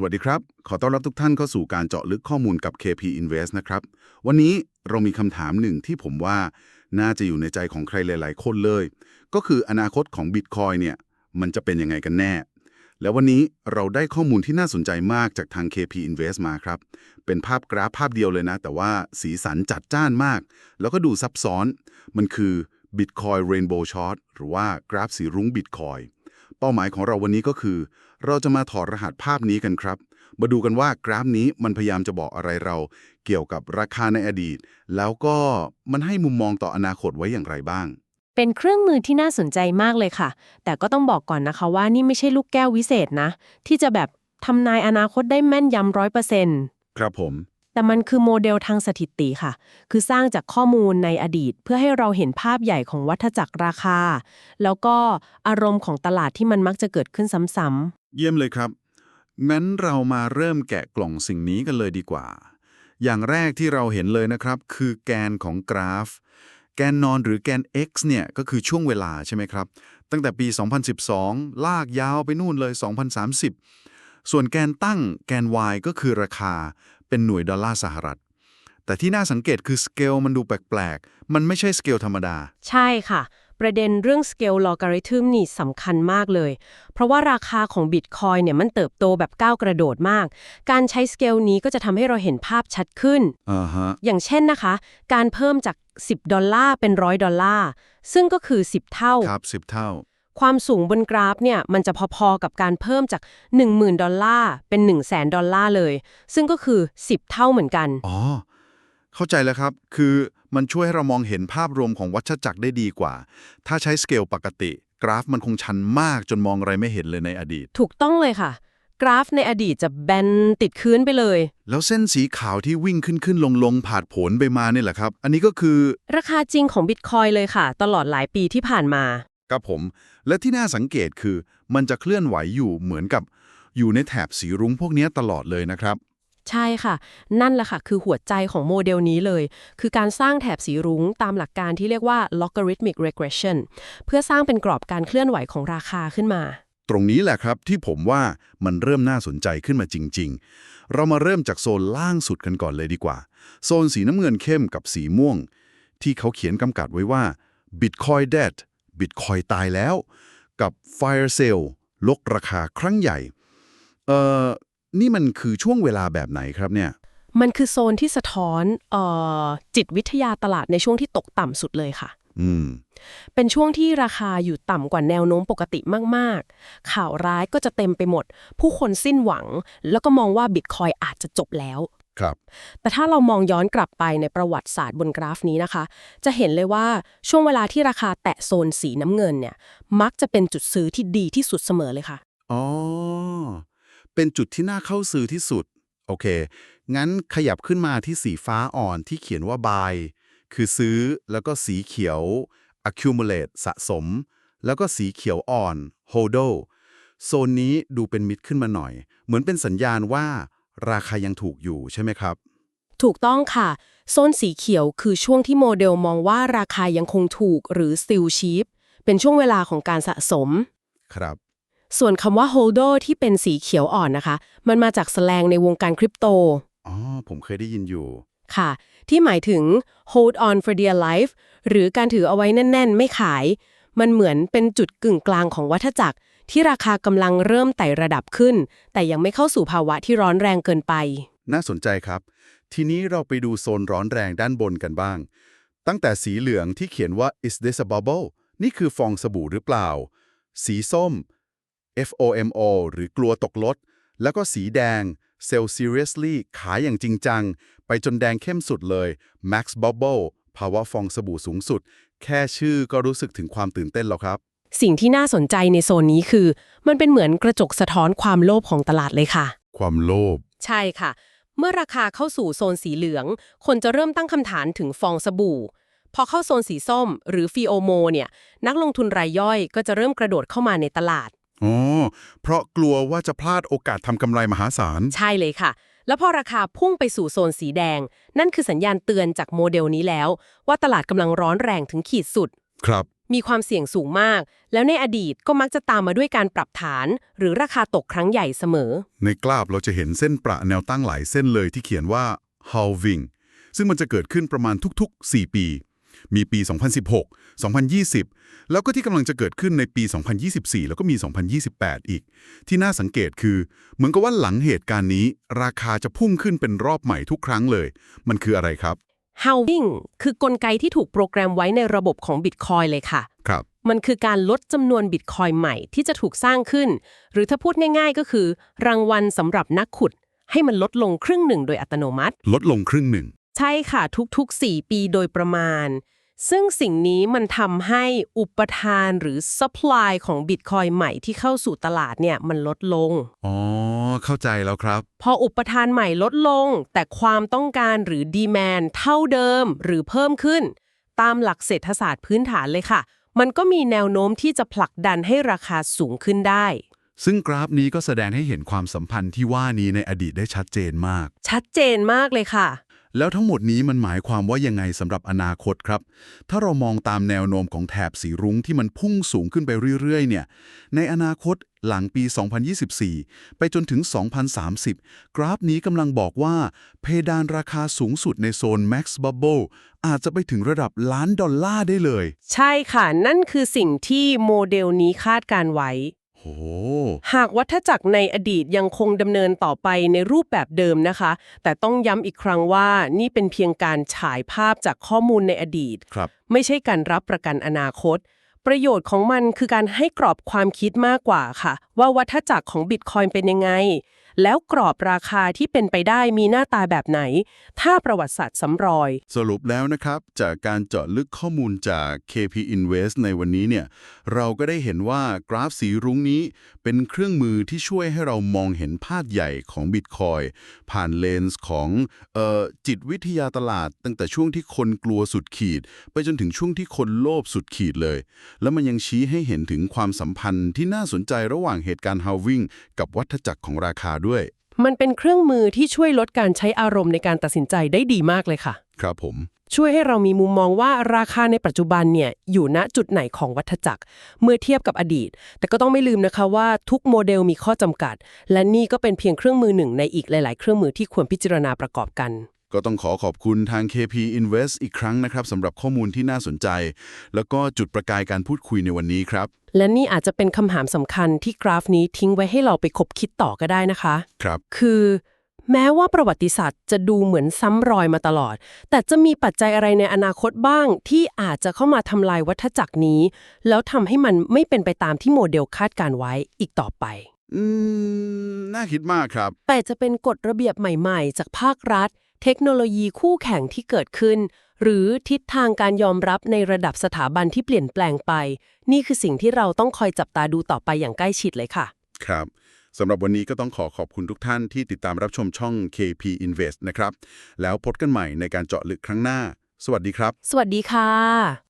สวัสดีครับ ขอต้อนรับทุกท่านเข้าสู่การเจาะลึกข้อมูลกับ KP Invest นะครับ วันนี้เรามีคำถามหนึ่งที่ผมว่าน่าจะอยู่ในใจของใครหลาย ๆ คนเลย ก็คืออนาคตของ Bitcoin เนี่ย มันจะเป็นยังไงกันแน่ แล้ววันนี้เราได้ข้อมูลที่น่าสนใจมากจากทาง KP Invest มาครับ เป็นภาพกราฟภาพเดียวเลยนะ แต่ว่าสีสันจัดจ้านมาก แล้วก็ดูซับซ้อน มันคือ Bitcoin Rainbow Chart หรือว่ากราฟสีรุ้ง Bitcoin เป้าหมายของเราวันนี้ก็คือ เราจะมาถอดรหัสภาพนี้กันครับ มาดูกันว่ากราฟนี้มันพยายามจะบอกอะไรเรา เกี่ยวกับราคาในอดีต แล้วก็มันให้มุมมองต่ออนาคตไว้อย่างไรบ้าง เป็นเครื่องมือที่น่าสนใจมากเลยค่ะ แต่ก็ต้องบอกก่อนนะคะว่านี่ไม่ใช่ลูกแก้ววิเศษนะ ที่จะแบบทำนายอนาคตได้แม่นยำร้อยเปอร์เซ็นต์ครับผมแต่มันคือโมเดลทางสถิติค่ะ คือสร้างจากข้อมูลในอดีต เพื่อให้เราเห็นภาพใหญ่ของวัฏจักรราคา แล้วก็อารมณ์ของตลาดที่มันมักจะเกิดขึ้นซ้ำ เยี่ยมเลยครับงั้นเรามาเริ่มแกะกล่องสิ่งนี้กันเลยดีกว่า อย่างแรกที่เราเห็นเลยนะครับ คือแกนของกราฟ แกนนอนหรือแกน x เนี่ยก็คือช่วงเวลาใช่ไหมครับ ตั้งแต่ปี 2012 ลากยาวไปนู่นเลย 2030 ส่วนแกนตั้งแกน y ก็คือราคาเป็นหน่วยดอลลาร์สหรัฐ แต่ที่น่าสังเกตคือสเกลมันดูแปลกๆ มันไม่ใช่สเกลธรรมดา ใช่ค่ะ ประเด็นเรื่อง scale logarithm นี่สำคัญมากเลย เพราะว่าราคาของ Bitcoin เนี่ยมันเติบโตแบบก้าวกระโดดมาก การใช้สเกลนี้ก็จะทำให้เราเห็นภาพชัดขึ้นอ่าฮะอย่างเช่นนะคะ การเพิ่มจาก 10 ดอลลาร์เป็นร้อยดอลลาร์ ซึ่งก็คือ 10 เท่า ครับสิบเท่า ความสูงบนกราฟเนี่ยมันจะพอๆกับการเพิ่มจาก 10,000 ดอลลาร์เป็น 1 0 0 0 0 0 ดอลลาร์เลย ซึ่งก็คือ 10 เท่าเหมือนกัน อ๋อ เข้าใจแล้วครับ คือมันช่วยให้เรามองเห็นภาพรวมของวัฏจักรได้ดีกว่า ถ้าใช้สเกลปกติ กราฟมันคงชันมากจนมองอะไรไม่เห็นเลยในอดีต ถูกต้องเลยค่ะ กราฟในอดีตจะแบนติดคืนไปเลย แล้วเส้นสีขาวที่วิ่งขึ้นขึ้นลงลงผ่านผลไปมาเนี่ยแหละครับ อันนี้ก็คือ ราคาจริงของบิตคอยเลยค่ะ ตลอดหลายปีที่ผ่านมากับผม และที่น่าสังเกตคือ มันจะเคลื่อนไหวอยู่เหมือนกับ อยู่ในแถบสีรุ้งพวกเนี้ยตลอดเลยนะครับ ใช่ค่ะ นั่นแหละค่ะ คือหัวใจของโมเดลนี้เลย คือการสร้างแถบสีรุ้งตามหลักการที่เรียกว่า logarithmic regression เพื่อสร้างเป็นกรอบการเคลื่อนไหวของราคาขึ้นมา ตรงนี้แหละครับที่ผมว่ามันเริ่มน่าสนใจขึ้นมาจริง ๆ เรามาเริ่มจากโซนล่างสุดกันก่อนเลยดีกว่า โซนสีน้ำเงินเข้มกับสีม่วง ที่เขาเขียนกำกับไว้ว่า Bitcoin dead Bitcoin ตายแล้ว กับ Fire Sale ลกราคาครั้งใหญ่เอ่อ นี่มันคือช่วงเวลาแบบไหนครับเนี่ย มันคือโซนที่สะท้อนเอ่อจิตวิทยาตลาดในช่วงที่ตกต่ำสุดเลยค่ะ อืม เป็นช่วงที่ราคาอยู่ต่ำกว่าแนวโน้มปกติมาก ๆ ข่าวร้ายก็จะเต็มไปหมด ผู้คนสิ้นหวัง แล้วก็มองว่าบิตคอยอาจจะจบแล้ว ครับ แต่ถ้าเรามองย้อนกลับไปในประวัติศาสตร์บนกราฟนี้นะคะ จะเห็นเลยว่าช่วงเวลาที่ราคาแตะโซนสีน้ำเงินเนี่ย มักจะเป็นจุดซื้อที่ดีที่สุดเสมอเลยค่ะ อ๋อ เป็นจุดที่น่าเข้าซื้อที่สุด โอเค งั้นขยับขึ้นมาที่สีฟ้าอ่อนที่เขียนว่า buy คือซื้อแล้วก็สีเขียว accumulate สะสม แล้วก็สีเขียวอ่อน hodl โซนนี้ดูเป็นมิดขึ้นมาหน่อย เหมือนเป็นสัญญาณว่าราคายังถูกอยู่ใช่ไหมครับ ถูกต้องค่ะ โซนสีเขียวคือช่วงที่โมเดลมองว่าราคายังคงถูกหรือ still cheap เป็นช่วงเวลาของการสะสม ครับ ส่วนคำว่า holder ที่เป็นสีเขียวอ่อนนะคะ มันมาจากแสลงในวงการคริปโต อ๋อ ผมเคยได้ยินอยู่ ค่ะ ที่หมายถึง hold on for dear life หรือการถือเอาไว้แน่น ๆ ไม่ขาย มันเหมือนเป็นจุดกึ่งกลางของวัฏจักร ที่ราคากำลังเริ่มไต่ระดับขึ้น แต่ยังไม่เข้าสู่ภาวะที่ร้อนแรงเกินไป น่าสนใจครับ ทีนี้เราไปดูโซนร้อนแรงด้านบนกันบ้าง ตั้งแต่สีเหลืองที่เขียนว่า is this a bubble นี่คือฟองสบู่หรือเปล่า สีส้ม FOMO หรือกลัวตกลด แล้วก็สีแดง sell seriously ขายอย่างจริงจัง ไปจนแดงเข้มสุดเลย max bubble ภาวะฟองสบู่สูงสุด แค่ชื่อก็รู้สึกถึงความตื่นเต้นแล้วครับ สิ่งที่น่าสนใจในโซนนี้คือ มันเป็นเหมือนกระจกสะท้อนความโลภของตลาดเลยค่ะ ความโลภ ใช่ค่ะ เมื่อราคาเข้าสู่โซนสีเหลือง คนจะเริ่มตั้งคำถามถึงฟองสบู่ พอเข้าโซนสีส้ม หรือฟีโอโมเนี่ย นักลงทุนรายย่อยก็จะเริ่มกระโดดเข้ามาในตลาด อ๋อ เพราะกลัวว่าจะพลาดโอกาสทำกำไรมหาศาล ใช่เลยค่ะ แล้วพอราคาพุ่งไปสู่โซนสีแดง นั่นคือสัญญาณเตือนจากโมเดลนี้แล้ว ว่าตลาดกำลังร้อนแรงถึงขีดสุด ครับ มีความเสี่ยงสูงมาก แล้วในอดีตก็มักจะตามมาด้วยการปรับฐาน หรือราคาตกครั้งใหญ่เสมอ ในกราฟเราจะเห็นเส้นประแนวตั้งหลายเส้นเลยที่เขียนว่า halving ซึ่งมันจะเกิดขึ้นประมาณทุกๆ 4 ปี มีปี 2016 2020 แล้วก็ที่กำลังจะเกิดขึ้นในปี 2024 แล้วก็มี 2028 อีก ที่น่าสังเกตคือ เหมือนกับว่าหลังเหตุการณ์นี้ ราคาจะพุ่งขึ้นเป็นรอบใหม่ทุกครั้งเลย มันคืออะไรครับ halving คือกลไกที่ถูกโปรแกรมไว้ในระบบของ Bitcoin เลยค่ะ ครับ มันคือการลดจำนวนบิตคอยน์ใหม่ที่จะถูกสร้างขึ้น หรือถ้าพูดง่ายๆ ก็คือ รางวัลสำหรับนักขุด ให้มันลดลงครึ่งหนึ่งโดยอัตโนมัติ ลดลงครึ่งหนึ่ง ใช่ค่ะทุกๆ 4 ปีโดยประมาณ ซึ่งสิ่งนี้มันทำให้อุปทานหรือ supply ของบิตคอยน์ใหม่ที่เข้าสู่ตลาดเนี่ยมันลดลง อ๋อ เข้าใจแล้วครับ พออุปทานใหม่ลดลง แต่ความต้องการหรือดีแมนเท่าเดิมหรือเพิ่มขึ้น ตามหลักเศรษฐศาสตร์พื้นฐานเลยค่ะ มันก็มีแนวโน้มที่จะผลักดันให้ราคาสูงขึ้นได้ซึ่งกราฟนี้ก็แสดงให้เห็นความสัมพันธ์ที่ว่านี้ในอดีตได้ชัดเจนมาก ชัดเจนมากเลยค่ะ แล้วทั้งหมดนี้มันหมายความว่ายังไงสำหรับอนาคตครับ ถ้าเรามองตามแนวโน้มของแถบสีรุ้งที่มันพุ่งสูงขึ้นไปเรื่อยๆ เนี่ย ในอนาคตหลังปี 2024 ไปจนถึง 2030 กราฟนี้กำลังบอกว่า เพดานราคาสูงสุดในโซน Max Bubble อาจจะไปถึงระดับล้านดอลลาร์ได้เลย ใช่ค่ะ นั่นคือสิ่งที่โมเดลนี้คาดการไว้ โห หากวัฏจักรในอดีตยังคงดำเนินต่อไปในรูปแบบเดิมนะคะ แต่ต้องย้ำอีกครั้งว่านี่เป็นเพียงการฉายภาพจากข้อมูลในอดีต ครับ ไม่ใช่การรับประกันอนาคต ประโยชน์ของมันคือการให้กรอบความคิดมากกว่าค่ะ ว่าวัฏจักรของบิตคอยน์เป็นยังไง แล้วกรอบราคาที่เป็นไปได้มีหน้าตาแบบไหน ถ้าประวัติศาสตร์สำรอย สรุปแล้วนะครับ จากการเจาะลึกข้อมูลจาก KP Invest ในวันนี้เนี่ยเราก็ได้เห็นว่ากราฟสีรุ้งนี้ เป็นเครื่องมือที่ช่วยให้เรามองเห็นภาพใหญ่ของ Bitcoin ผ่านเลนส์ของออจิตวิทยาตลาด ตั้งแต่ช่วงที่คนกลัวสุดขีด ไปจนถึงช่วงที่คนโลภสุดขีดเลย แล้วมันยังชี้ให้เห็นถึงความสัมพันธ์ที่น่าสนใจระหว่างเหตุการณ์ halving กับวัฏจักรของราคาด้วยด้วย มันเป็นเครื่องมือที่ช่วยลดการใช้อารมณ์ในการตัดสินใจได้ดีมากเลยค่ะ ครับผม ช่วยให้เรามีมุมมองว่าราคาในปัจจุบันเนี่ยอยู่ณจุดไหนของวัฏจักร เมื่อเทียบกับอดีต แต่ก็ต้องไม่ลืมนะคะว่าทุกโมเดลมีข้อจำกัด และนี่ก็เป็นเพียงเครื่องมือหนึ่งในอีกหลาย ๆ เครื่องมือที่ควรพิจารณาประกอบกัน ก็ต้องขอขอบคุณทาง KP Invest อีกครั้งนะครับสำหรับข้อมูลที่น่าสนใจ แล้วก็จุดประกายการพูดคุยในวันนี้ครับ และนี่อาจจะเป็นคำถามสำคัญที่กราฟนี้ทิ้งไว้ให้เราไปคบคิดต่อก็ได้นะคะ ครับ คือ แม้ว่าประวัติศาสตร์จะดูเหมือนซ้ำรอยมาตลอด แต่จะมีปัจจัยอะไรในอนาคตบ้าง ที่อาจจะเข้ามาทำลายวัฏจักรนี้ แล้วทำให้มันไม่เป็นไปตามที่โมเดลคาดการไว้อีกต่อไปอืมน่าคิดมากครับ แต่จะเป็นกฎระเบียบใหม่ ๆ จากภาครัฐ เทคโนโลยีคู่แข่งที่เกิดขึ้น หรือทิศทางการยอมรับในระดับสถาบันที่เปลี่ยนแปลงไป นี่คือสิ่งที่เราต้องคอยจับตาดูต่อไปอย่างใกล้ชิดเลยค่ะ ครับสำหรับวันนี้ก็ต้องขอขอบคุณทุกท่านที่ติดตามรับชมช่อง KP Invest นะครับ แล้วพบกันใหม่ในการเจาะลึกครั้งหน้า สวัสดีครับ สวัสดีค่ะ